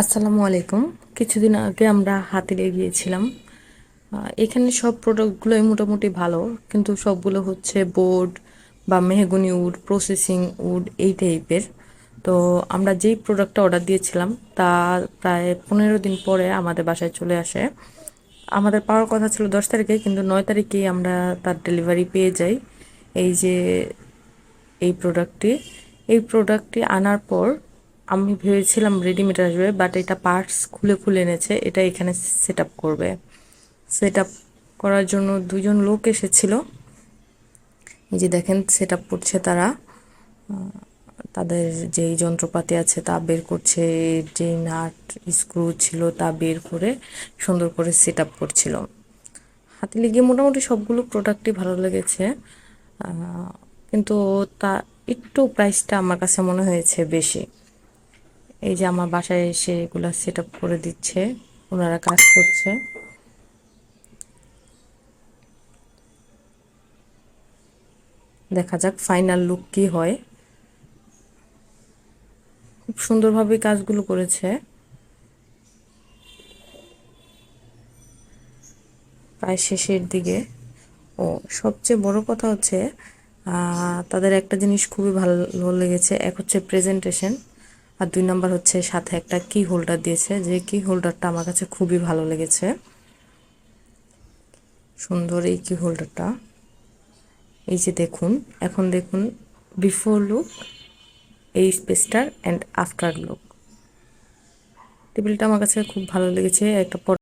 আসসালামু আলাইকুম। কিছুদিন আগে আমরা হাতিরে গিয়েছিলাম। এখানে সব প্রোডাক্টগুলোই মোটামুটি ভালো, কিন্তু সবগুলো হচ্ছে বোর্ড বা মেহগুনি উড প্রসেসিং উড, এই টাইপের তো আমরা যেই প্রোডাক্টটা অর্ডার দিয়েছিলাম, তা প্রায় পনেরো দিন পরে আমাদের বাসায় চলে আসে। আমাদের পাওয়ার কথা ছিল দশ তারিখে, কিন্তু নয় তারিখেই আমরা তার ডেলিভারি পেয়ে যাই। এই যে এই প্রোডাক্টটি এই প্রোডাক্টটি আনার পর আমি ভেবেছিলাম রেডিমেড আসবে বাট এটা পার্টস খুলে খুলে এনেছে, এটা এখানে সেট করবে। সেট করার জন্য দুজন লোক এসেছিল। এই যে দেখেন সেট করছে তারা। তাদের যেই যন্ত্রপাতি আছে তা বের করছে যে নাট স্ক্রু ছিল তা বের করে সুন্দর করে সেট আপ করছিল। হাতে লেগে মোটামুটি সবগুলো প্রোডাক্টই ভালো লেগেছে। কিন্তু তা একটু প্রাইসটা আমার কাছে মনে হয়েছে বেশি। এই যে আমার বাসায় এসে এগুলা সেট আপ করে দিচ্ছে, ওনারা কাজ করছে। দেখা যাক ফাইনাল লুক কি হয়। খুব সুন্দরভাবে কাজগুলো করেছে। প্রায় শেষের দিকে। ও, সবচেয়ে বড় কথা হচ্ছে তাদের একটা জিনিস খুবই ভালো লেগেছে, এক হচ্ছে প্রেজেন্টেশন আর দুই নাম্বার হচ্ছে সাথে একটা কি হোল্ডার দিয়েছে। যে কি হোল্ডারটা আমার কাছে খুবই ভালো লেগেছে। সুন্দর এই কি হোল্ডারটা এই যে দেখুন, এখন দেখুন বিফোর লুক এই স্পেসটার অ্যান্ড আফটার লুক টেবিলটা আমার কাছে খুব ভালো লেগেছে। একটা